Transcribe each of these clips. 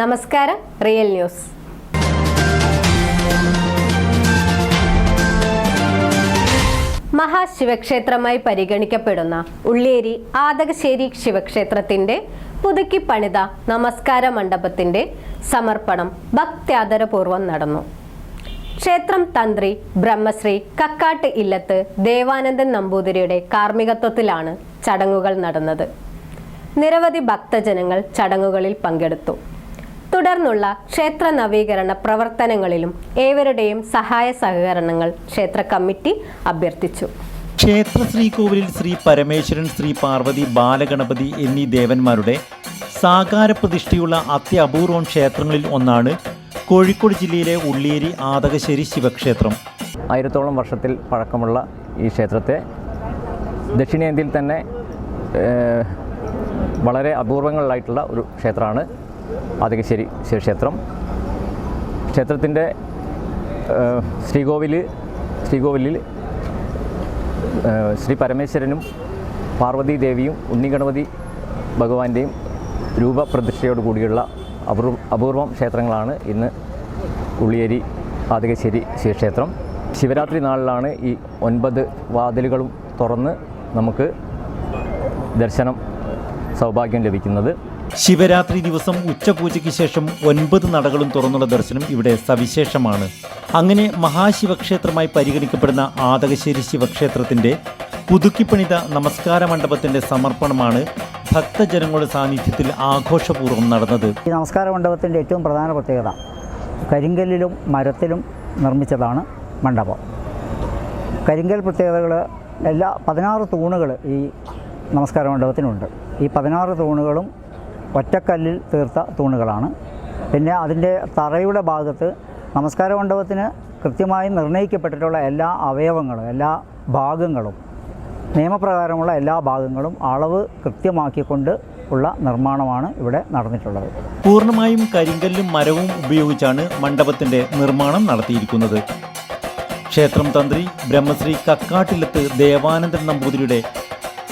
നമസ്കാരം real news. മഹാശിവക്ഷേത്രമായി പരിഗണിക്കപ്പെടുന്ന ഉള്ളേരി ആദകശ്ശേരി ശിവക്ഷേത്രത്തിന്റെ പുതുക്കി പണിത നമസ്കാര മണ്ഡപത്തിന്റെ സമർപ്പണം ഭക്ത്യാദരപൂർവം നടന്നു. ക്ഷേത്രം തന്ത്രി ബ്രഹ്മശ്രീ കക്കാട്ട് ഇല്ലത്ത് ദേവാനന്ദൻ നമ്പൂതിരിയുടെ കാർമ്മികത്വത്തിലാണ് ചടങ്ങുകൾ നടന്നത്. നിരവധി ഭക്തജനങ്ങൾ ചടങ്ങുകളിൽ പങ്കെടുത്തു. തുടർന്നുള്ള ക്ഷേത്ര നവീകരണ പ്രവർത്തനങ്ങളിലും ഏവരുടെയും സഹായ സഹകരണങ്ങൾ ക്ഷേത്ര കമ്മിറ്റി അഭ്യർത്ഥിച്ചു. ക്ഷേത്ര ശ്രീകോവിലിൽ ശ്രീ പരമേശ്വരൻ ശ്രീ പാർവതി ബാലഗണപതി എന്നീ ദേവന്മാരുടെ സാകാര പ്രതിഷ്ഠയുള്ള അത്യപൂർവം ക്ഷേത്രങ്ങളിൽ ഒന്നാണ് കോഴിക്കോട് ജില്ലയിലെ ഉള്ളിയേരി ആതകശ്ശേരി ശിവക്ഷേത്രം. ആയിരത്തോളം വർഷത്തിൽ പഴക്കമുള്ള ഈ ക്ഷേത്രത്തെ ദക്ഷിണേന്ത്യയിൽ തന്നെ വളരെ അപൂർവങ്ങളിലായിട്ടുള്ള ഒരു ക്ഷേത്രമാണ് ആദികശ്ശേരി ശിവക്ഷേത്രം ക്ഷേത്രത്തിന്റെ ശ്രീകോവിൽ ശ്രീകോവിലിൽ ശ്രീ പരമേശ്വരനും പാർവതി ദേവിയും ഉണ്ണിഗണപതി ഭഗവാന്റെയും രൂപപ്രതിഷ്ഠയോട് കൂടിയുള്ള അപൂർവ അപൂർവം ക്ഷേത്രങ്ങളാണ് ഇന്ന് ഉള്ളിയേരി ആദികശ്ശേരി ശിവക്ഷേത്രം ശിവരാത്രി നാളിലാണ് ഈ ഒൻപത് വാതിലുകളും തുറന്ന് നമുക്ക് ദർശനം സൗഭാഗ്യം ലഭിക്കുന്നത്. ശിവരാത്രി ദിവസം ഉച്ചപൂജയ്ക്ക് ശേഷം ഒൻപത് നടകളും തുറന്നുള്ള ദർശനം ഇവിടെ സവിശേഷമാണ്. അങ്ങനെ മഹാശിവക്ഷേത്രമായി പരിഗണിക്കപ്പെടുന്ന ആതകശ്ശേരി ശിവക്ഷേത്രത്തിന്റെ പുതുക്കിപ്പണിത നമസ്കാര മണ്ഡപത്തിന്റെ സമർപ്പണമാണ് ഭക്തജനങ്ങളുടെ സാന്നിധ്യത്തിൽ ആഘോഷപൂർവം നടന്നത്. ഈ നമസ്കാര മണ്ഡപത്തിന്റെ ഏറ്റവും പ്രധാന പ്രത്യേകത കരിങ്കല്ലിലും മരത്തിലും നിർമ്മിച്ചതാണ് മണ്ഡപം. കരിങ്കൽ പ്രത്യേകതകൾ എല്ലാ പതിനാറ് തൂണുകൾ ഈ നമസ്കാര മണ്ഡപത്തിനുണ്ട്. ഈ പതിനാറ് തൂണുകളും ഒറ്റക്കല്ലിൽ തീർത്ത തൂണുകളാണ്. പിന്നെ അതിന്റെ തറയുടെ ഭാഗത്ത് നമസ്കാര മണ്ഡപത്തിന് കൃത്യമായി നിർണയിക്കപ്പെട്ടിട്ടുള്ള എല്ലാ അവയവങ്ങളും എല്ലാ ഭാഗങ്ങളും നിയമപ്രകാരമുള്ള എല്ലാ ഭാഗങ്ങളും അളവ് കൃത്യമാക്കിക്കൊണ്ട് ഉള്ള നിർമ്മാണമാണ് ഇവിടെ നടന്നിട്ടുള്ളത്. പൂർണമായും കരിങ്കല്ലും മരവും ഉപയോഗിച്ചാണ് മണ്ഡപത്തിന്റെ നിർമ്മാണം നടത്തിയിരിക്കുന്നത്. ക്ഷേത്രം തന്ത്രി ബ്രഹ്മശ്രീ കക്കാട്ടിലത്ത് ദേവാനന്ദൻ നമ്പൂതിരിയുടെ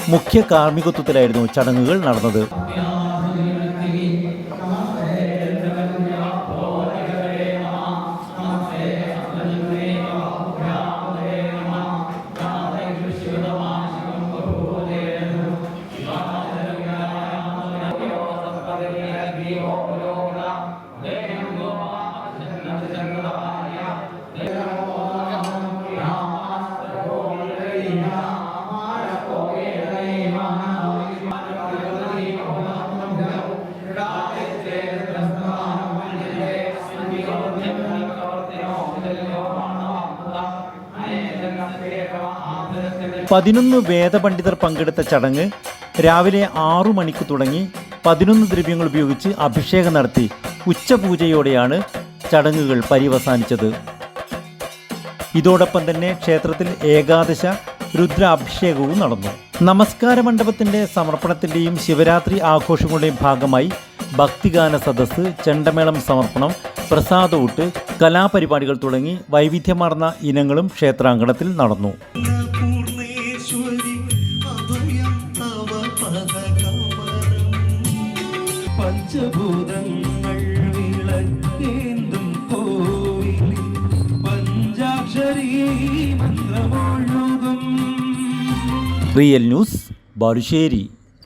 മുഖ്യ കാർമ്മികത്വത്തിലായിരുന്നു ചടങ്ങുകൾ നടന്നത്. പതിനൊന്ന് വേദപണ്ഡിതർ പങ്കെടുത്ത ചടങ്ങ് രാവിലെ ആറു മണിക്ക് തുടങ്ങി പതിനൊന്ന് ദ്രവ്യങ്ങൾ ഉപയോഗിച്ച് അഭിഷേകം നടത്തി ഉച്ചപൂജയോടെയാണ് ചടങ്ങുകൾ പര്യവസാനിച്ചത്. ഇതോടൊപ്പം തന്നെ ക്ഷേത്രത്തിൽ ഏകാദശ രുദ്രാഭിഷേകവും നടന്നു. നമസ്കാര മണ്ഡപത്തിന്റെ സമർപ്പണത്തിന്റെയും ശിവരാത്രി ആഘോഷങ്ങളുടെയും ഭാഗമായി ഭക്തിഗാന സദസ്സ് ചെണ്ടമേളം സമർപ്പണം പ്രസാദവൂട്ട് കലാപരിപാടികൾ തുടങ്ങി വൈവിധ്യമാർന്ന ഇനങ്ങളും ക്ഷേത്രാങ്കണത്തിൽ നടന്നു. വിളക്കേന്തും റിയൽ ന്യൂസ് ബാലുശ്ശേരി.